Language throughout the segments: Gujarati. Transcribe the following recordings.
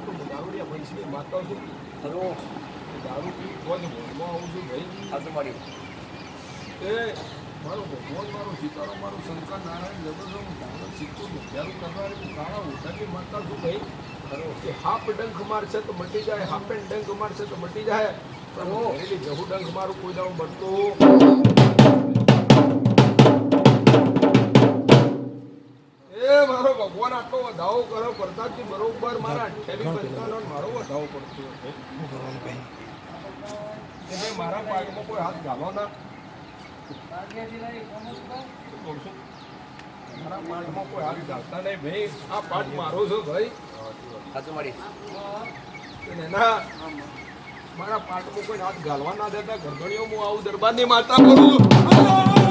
તો માતા છું ખરું દારૂ પી આવું છું ભાઈ મારી એ મારો ભગવાન મારો સીતારો મારો શંકર નારાયણ જબરદસ્ત હું તારો સીતો વિચારું કરનારી હું કાળા છું ભાઈ ખરું કે હાફ ડંખ મારશે તો મટી જાય હાફ એન્ડ ડંખ મારશે તો મટી જાય. પણ હું ડંખ મારું કોઈ દાવ બનતો ભગવાન આટલો વધાવો કરો કરતાથી બરોબર મારા અઠ્યાવી પંચાવન મારો વધાવો પડતો હતો. મારા પાકમાં કોઈ હાથ ગાલો ના. કહું છું? મારા પાઠમાં કોઈ હાથ ગાલતા નહીં ભાઈ. આ પાઠ મારો છો ભાઈ. સાચું ના મારા પાઠમાં કોઈ હાથ ગાલવા ના દેતા ગરગણીઓ હું આવું દરબારની માતા કરું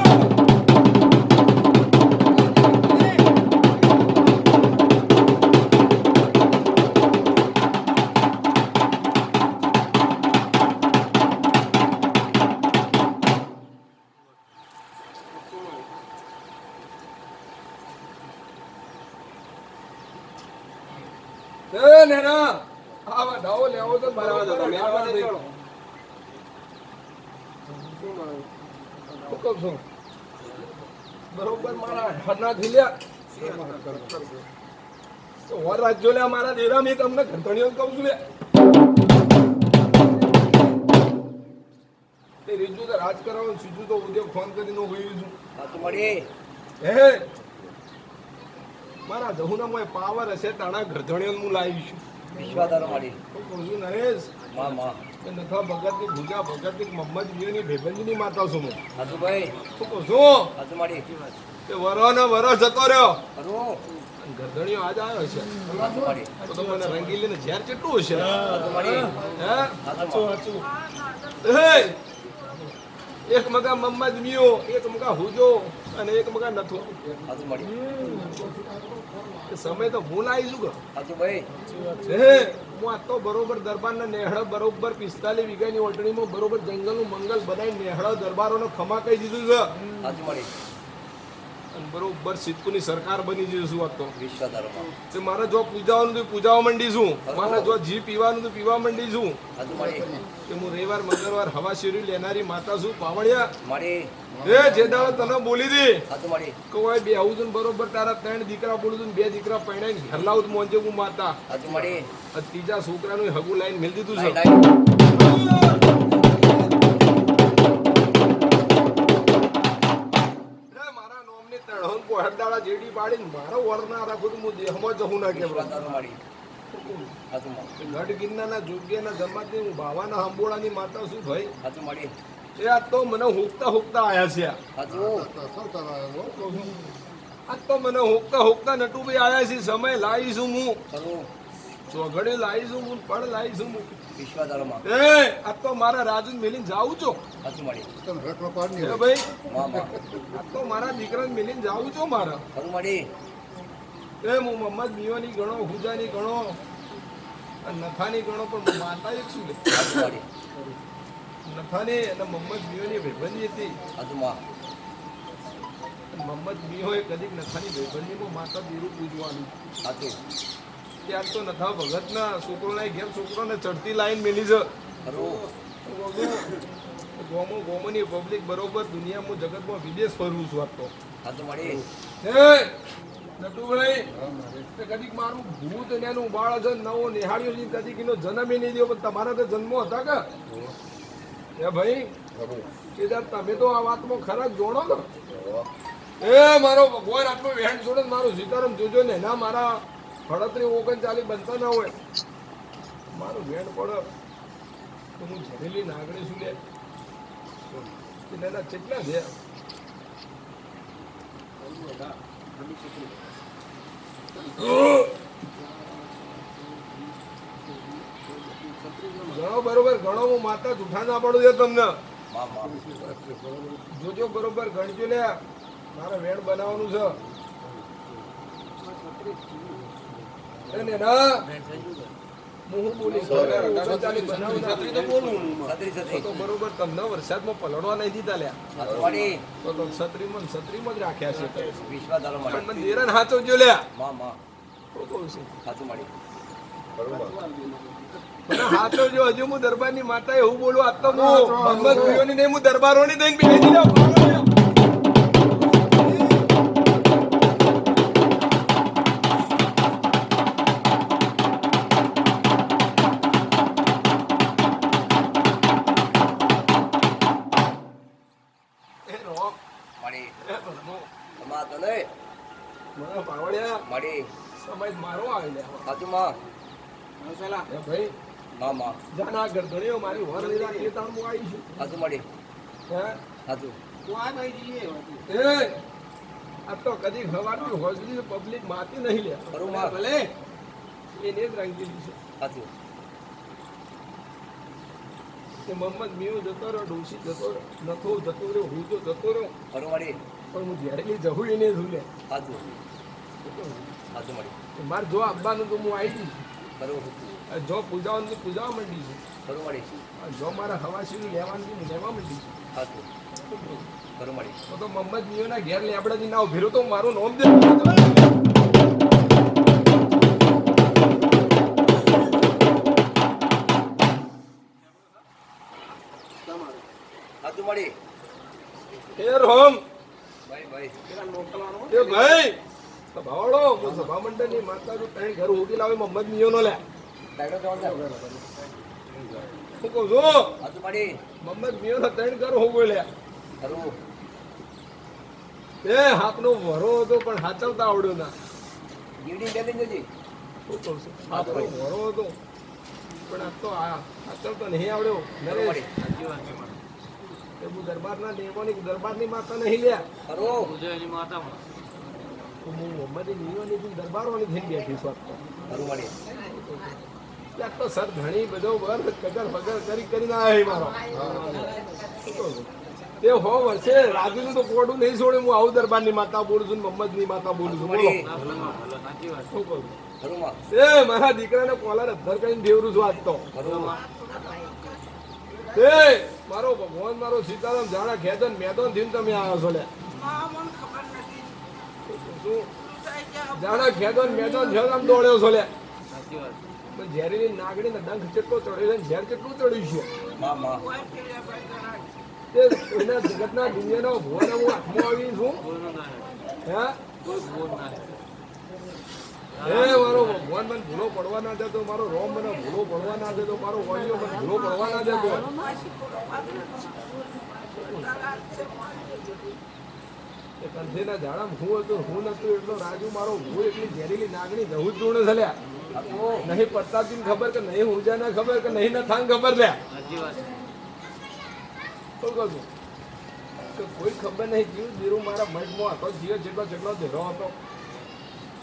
આ વધાવો લેવો તો બરાબર બરાબર, બરાબર મારા રાજ્યો મારા દેરા મેં તમને ઘંટણીઓ કહું છું તે રીજુ તો રાજ કરાવો સીધું તો ઉદ્યોગ ફોન કરીને ગયું છું. હે મારા જહુનામાં પાવર હશે તાણા ઘરધણીઓ હું લાવી છું વિશ્વાધારો મારી. શું છું નરેશ. માં માં. નથા ભગતની ભૂજા ભગતની મોહમ્મદ ભેબંજીની માતા છું હું. સાચું શું કહું છું સાચું મારી. કે વરો ને વરો જતો રહ્યો. ખરું અને આજ આવ્યો છે. તો તો મને રંગીલીને ઝેર કેટલું હશે? હે? એક મગા મોહમ્મદ મિયો એક મગા હુજો અને એક મગા નથો. સમય તો હું છું કે? ભાઈ. હે હું આ તો બરોબર દરબારના નેહળ બરોબર પિસ્તાલીસ વીઘાની ઓટણીમાં બરોબર જંગલનું મંગલ બનાવી નેહળ દરબારોનો ખમા કહી દીધું છે. બરોબર સિદ્ધપુરની સરકાર બની જઈશું વાત તો મારે જો પૂજાવાનું તો પૂજાવા માંડી છું મારે જો જી પીવાનું તો પીવા માંડી છું કે હું રવિવાર મંગળવાર હવા શેરી લેનારી માતા છું પાવણિયા મારી એ જે દાડો તને બોલી દી. કે ઓય બે આવું છું બરોબર તારા ત્રણ દીકરા બોલું છું બે દીકરા પરણાઈને ઘર લાવું છું મોંજે હું માતા. ત્રીજા છોકરા નું છોકરાનું હગું લાઈન મેલ દીધું છે. જેડી પાડીને મારો વર ના રાખું તો હું દેહમાં જહું ના કેમ ગઢ ગિરનારના જોગ્યના જમાતની હું ભાવાના હંબોળાની માતા શું ભાઈ. મારી એ આ તો મને હુકતા હુકતા આયા છે આ. તો મને હુકતા હુકતા નટુભાઈ આયા છે સમય લાવીશું હું. ચોઘડી લાવીશું હું પણ વિશ્વાધારો માં એ આ તો મારા રાજુ મેલીને જાઉં છો. સાચું મારી એ ભાઈ માં માં. આ તો મારા દીકરાને મેલીને જાઉં છો મારા. ખરું મારી એ હું મોહમ્મદ મિયોની ગણો હુજાની ગણો અને નથાની ગણો પણ માતા એક શું લે સાચું નથાની અને મોહમ્મદ મિયોની ભાઈબંધી હતી. સાચું માં. અને મોહમ્મદ મિયોએ કદીક નથાની ભાઈબંધીમાં માતા દીરું પૂજવાનું. સાચું. ત્યાર તો નથા ભગતના છોકરોના ઘેર છોકરોને ચડતી લાઈન મેલી છે. ગોમો ગોમો ની પબ્લિક બરોબર દુનિયામાં જગતમાં વિદેશ ફરવું છું આ તો. સાચું હે નટુભાઈ કદીક મારું ભૂત અને એનું બાળ છે નવો નિહાળ્યો છે કદીક એનો જન્મ નહીં દો પણ તમારા તો જન્મો હતા કે? ભાઈ કેદાર તમે તો આ વાતમાં ખરા જોડો ને. એ મારો ભગવાન આટલો ને મારું સીતારામ જોજો ને ના મારા અડત્રીસ ઓગણચાલીસ બનતા ના હોય. મારું વેણ પડે તો હું જરેલી નાગણી છું લે એના કેટલા છે? ઘણો બરોબર ઘણો હું માતા જૂઠા ના પડું છે તમને. જોજો બરોબર ગણજો લે મારે વેણ બનાવવાનું છે. બરોબર તમને વરસાદમાં પલળવા નહીં દીધા લ્યા. સાચું મારી તો તો છત્રીમાં છત્રીમાં જ રાખ્યા છે પણ લ્યા. હાથો જો હજુ હું દરબારની માતા એવું બોલું આજ તો હું મહમ્મદ નહીં હું દરબારોની દઈને બેસી જાઉં. મળી. એ ભરમો, તમા તો નહીં. મને પાવડિયા મળી. સમય મારો આવી લે સાચુમાં એ ભાઈ મા મા. જાના ગરદણીઓ મારી વર લઈ રાખી તાર હું આવી છું. સાચું મળી. હે? સાચું એ આ તો કદી ખવાતી હોજરી પબ્લિક માતી નહીં લે. માં. ભલે. એને જ રંગીલી દીધું સાચું કે મોહમ્મદ મીઓ જતો રહ્યો ડોસી જતો નથો જતો રહ્યો હું તો જતો રહ્યો. ફરવાડી પણ હું જ્યારે જવું એને ઝૂલે સાચું સાચું મળી મારે. જો આવવાનું તો હું આવી જઈશ બરોબર જો પૂજાવાનું તો પૂજાવા માંડી છું. ફરવાડી જો મારા હવાસીનું લેવાનું હું લેવા માંડી છું. સાચું મળી તો મોહમ્મદ મીઓના ઘેર લેબડાથી ના ઉભેરો તો મારું નોમ દે સાચું મળી. એ રોમ. ભાઈ ભાઈ. એ ભાઈ તો હું સભા મંડળની માતાનું ત્રણ ઘર ઉગી લાવે મોહમ્મદ મિયોનો લે. ડાયરો કહું છું સાચું મળી. મોહમ્મદ મિયોનો ત્રણ ઘર હોગો લે. ખરું. એ હાથનો વરો હતો પણ હાચવતા આવડ્યો ના. ગીડી બે દિન જજી. શું કહું છું હાથનો વરો હતો પણ આ તો આ હાચવતા નહીં આવડ્યો નરેશ. મળી એ હું દરબારના દેવોની દરબારની માતા નહીં લ્યા. ખરું તો હું મોહમ્મદ મિયોની દરબારોની થઈને બેઠી છું આજ તો. ખરું મળી ત્યાં તો સર ઘણી બધો વર્ગ કદર વગર કરી કરીને આવ્યા મારો. શું કહું છું? તે હો વર્ષે રાજુનું તો કોડું નહીં છોડે. હું આવું દરબારની માતા બોલું છું મોહમ્મદની માતા બોલું છું. બોલો. એ મારા દીકરાને કોલાર અધર કરીને ફેવરું છું આજ તો. એ, મારો ભગવાન, મારો સીતારામ, જાણા ખેતન મેદનથી તમે આવ્યો છો લે? જાણા ખેતન મેદન છે આમ દોડ્યો છો લે. પણ ઝેરીની નાગડીને ડંખ કેટલો ચડ્યો છે ઝેર કેટલું ચડ્યું છે. તે એના જગતના દુનિયાનો ભુવન હું હાથમાં આવી છું. હે? હે મારો ભગવાન મને ભૂલો પડવા ના દેતો મારો રોમ મને ભૂલો પડવા ના દેતો મારો વાલીઓ મને ભૂલો પડવા ના દેતો. કંઠીના ઝાડામાં હું હતું હું નતું એટલો રાજુ મારો હું એટલી ઝેરીલી નાગણી જવું જ જોડે થલ્યા નહીં પ્રતાપજી ખબર કે નહીં ઊંઝાને ખબર કે નહીં નથાંગ ખબર લે કોઈ ખબર નહીં જીવ જીરું મારા મનમાં હતો જીવ જેટલો જેટલો ધીરો હતો.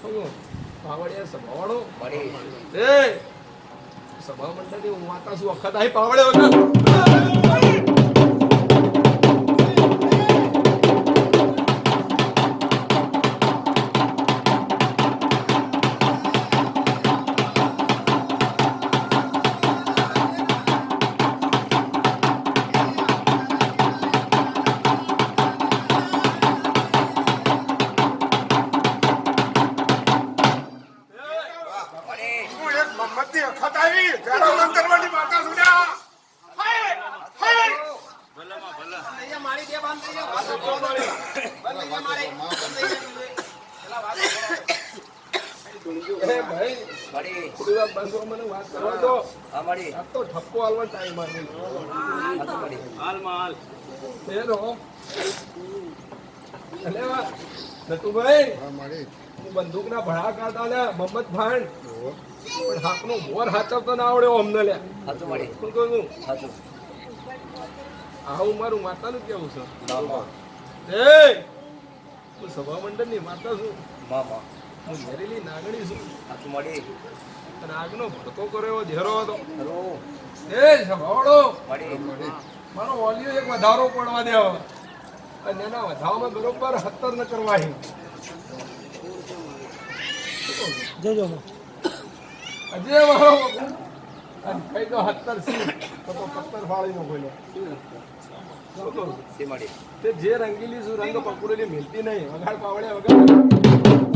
શું? પાવડિયા સભાવાળો? મળી એ સભા મંડળની હું માતા શું વખત આવી પાવડે વખત. હું બંદૂકના ભણા કાઢતા લે મમ્મદ ભાણ પણ હાથનો મોર હાચવતો ના આવડ્યો અમને લે હાચું મળી શું કહું છું? સાચું હું મારું માતાનું કેવું છે? મામા. એ હું સભા મંડળની માતા છું. મા મા હું ઝેરીલી નાગણી છું. સાચું મળી. નાગનો ભડકો કર્યો એવો ઝેરો હતો. એ સભાવાળો! મારો વોલ્યુ એક વધારો પડવા દેવો અને એના વધારામાં બરોબર હતર ન કરવા જોજો. અજય મારો અને કઈ તો હતર સી તો પત્તર ફાળી નો બોલ્યો શું કહું છું? તે તે જે રંગીલી શું રંગ પકડેલી મિલતી નહીં. વગાડ પાવડે વગાડ.